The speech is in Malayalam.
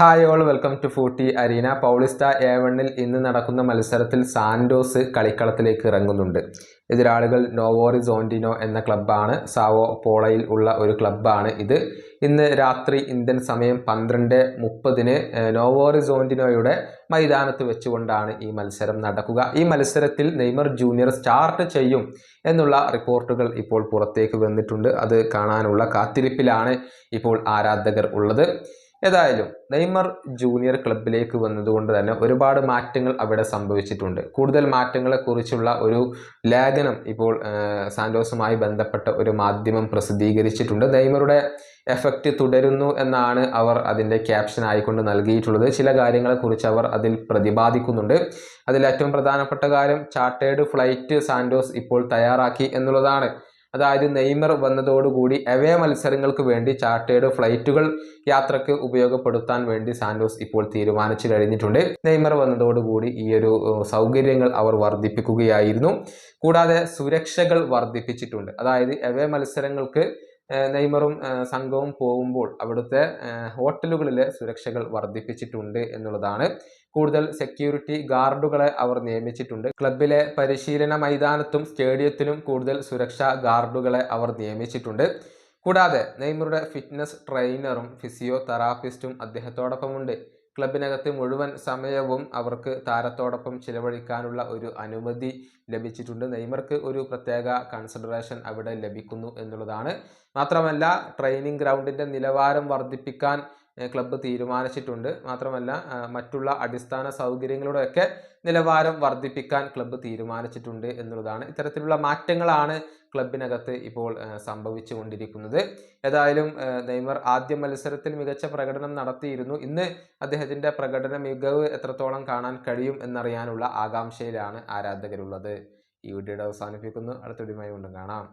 Hi all welcome to forty arena Paulista A വണ്ണിൽ ഇന്ന് നടക്കുന്ന മത്സരത്തിൽ സാൻഡോസ് കളിക്കളത്തിലേക്ക് ഇറങ്ങുന്നുണ്ട്. എതിരാളികൾ നോവോറി സോണ്ടിനോ എന്ന ക്ലബ്ബാണ് സാവോ പോളയിൽ ഉള്ള ഒരു ക്ലബ്ബാണ് ഇത്. ഇന്ന് രാത്രി ഇന്ത്യൻ സമയം പന്ത്രണ്ട് മുപ്പതിന് നോവോറി സോണ്ടിനോയുടെ മൈതാനത്ത് വെച്ചുകൊണ്ടാണ് ഈ മത്സരം നടക്കുക. ഈ മത്സരത്തിൽ നെയ്മർ ജൂനിയർ സ്റ്റാർട്ട് ചെയ്യും എന്നുള്ള റിപ്പോർട്ടുകൾ ഇപ്പോൾ പുറത്തേക്ക് വന്നിട്ടുണ്ട്. അത് കാണാനുള്ള കാത്തിരിപ്പിലാണ് ഇപ്പോൾ ആരാധകർ ഉള്ളത്. ഏതായാലും നെയ്മർ ജൂനിയർ ക്ലബിലേക്ക് വന്നതുകൊണ്ട് തന്നെ ഒരുപാട് മാറ്റങ്ങൾ അവിടെ സംഭവിച്ചിട്ടുണ്ട്. കൂടുതൽ മാറ്റങ്ങളെക്കുറിച്ചുള്ള ഒരു ലേഖനം ഇപ്പോൾ സാന്റോസുമായി ബന്ധപ്പെട്ട ഒരു മാധ്യമം പ്രസിദ്ധീകരിച്ചിട്ടുണ്ട്. നെയ്മറുടെ എഫക്റ്റ് തുടരുന്നു എന്നാണ് അവർ അതിന്റെ ക്യാപ്ഷൻ ആയിക്കൊണ്ട് നൽകിയിട്ടുള്ളത്. ചില കാര്യങ്ങളെക്കുറിച്ച് അവർ അതിൽ പ്രതിപാദിക്കുന്നുണ്ട്. അതിൽ ഏറ്റവും പ്രധാനപ്പെട്ട കാര്യം ചാർട്ടേഡ് ഫ്ലൈറ്റ് സാന്റോസ് ഇപ്പോൾ തയ്യാറാക്കി എന്നുള്ളതാണ്. അതായത് നെയ്മർ വന്നതോടുകൂടി എവേ മത്സരങ്ങൾക്ക് വേണ്ടി ചാർട്ടേഡ് ഫ്ലൈറ്റുകൾ യാത്രയ്ക്ക് ഉപയോഗപ്പെടുത്താൻ വേണ്ടി സാന്റോസ് ഇപ്പോൾ തീരുമാനിച്ചു കഴിഞ്ഞിട്ടുണ്ട്. നെയ്മർ വന്നതോടുകൂടി ഈ ഒരു സൗകര്യങ്ങൾ അവർ വർദ്ധിപ്പിക്കുകയായിരുന്നു. കൂടാതെ സുരക്ഷകൾ വർദ്ധിപ്പിച്ചിട്ടുണ്ട്. അതായത് എവേ മത്സരങ്ങൾക്ക് നെയ്മറും സംഘവും പോകുമ്പോൾ അവിടുത്തെ ഹോട്ടലുകളിലെ സുരക്ഷകൾ വർദ്ധിപ്പിച്ചിട്ടുണ്ട് എന്നുള്ളതാണ്. കൂടുതൽ സെക്യൂരിറ്റി ഗാർഡുകളെ അവർ നിയമിച്ചിട്ടുണ്ട്. ക്ലബിലെ പരിശീലന മൈതാനത്തും സ്റ്റേഡിയത്തിലും കൂടുതൽ സുരക്ഷാ ഗാർഡുകളെ അവർ നിയമിച്ചിട്ടുണ്ട്. കൂടാതെ നെയ്മറുടെ ഫിറ്റ്നസ് ട്രെയിനറും ഫിസിയോതെറാപ്പിസ്റ്റും അദ്ദേഹത്തോടൊപ്പമുണ്ട്. ക്ലബിനകത്ത് മുഴുവൻ സമയവും അവർക്ക് താരത്തോടൊപ്പം ചിലവഴിക്കാനുള്ള ഒരു അനുമതി ലഭിച്ചിട്ടുണ്ട്. നെയ്മർക്ക് ഒരു പ്രത്യേക കൺസിഡറേഷൻ അവിടെ ലഭിക്കുന്നു എന്നുള്ളതാണ്. മാത്രമല്ല ട്രെയിനിങ് ഗ്രൗണ്ടിന്റെ നിലവാരം വർദ്ധിപ്പിക്കാൻ ക്ലബ്ബ് തീരുമാനിച്ചിട്ടുണ്ട്. മാത്രമല്ല മറ്റുള്ള അടിസ്ഥാന സൗകര്യങ്ങളുടെയൊക്കെ നിലവാരം വർദ്ധിപ്പിക്കാൻ ക്ലബ്ബ് തീരുമാനിച്ചിട്ടുണ്ട് എന്നുള്ളതാണ്. ഇത്തരത്തിലുള്ള മാറ്റങ്ങളാണ് ക്ലബിനകത്ത് ഇപ്പോൾ സംഭവിച്ചു കൊണ്ടിരിക്കുന്നത് ഏതായാലും നെയ്മർ ആദ്യ മത്സരത്തിൽ മികച്ച പ്രകടനം നടത്തിയിരുന്നു. ഇന്ന് അദ്ദേഹത്തിന്റെ പ്രകടന മികവ് എത്രത്തോളം കാണാൻ കഴിയും എന്നറിയാനുള്ള ആകാംക്ഷയിലാണ് ആരാധകരുള്ളത്. ഈ വീഡിയോയുടെ അവസാനിപ്പിക്കുന്നു. അടുത്ത വീഡിയോയുമായി കൊണ്ടും കാണാം.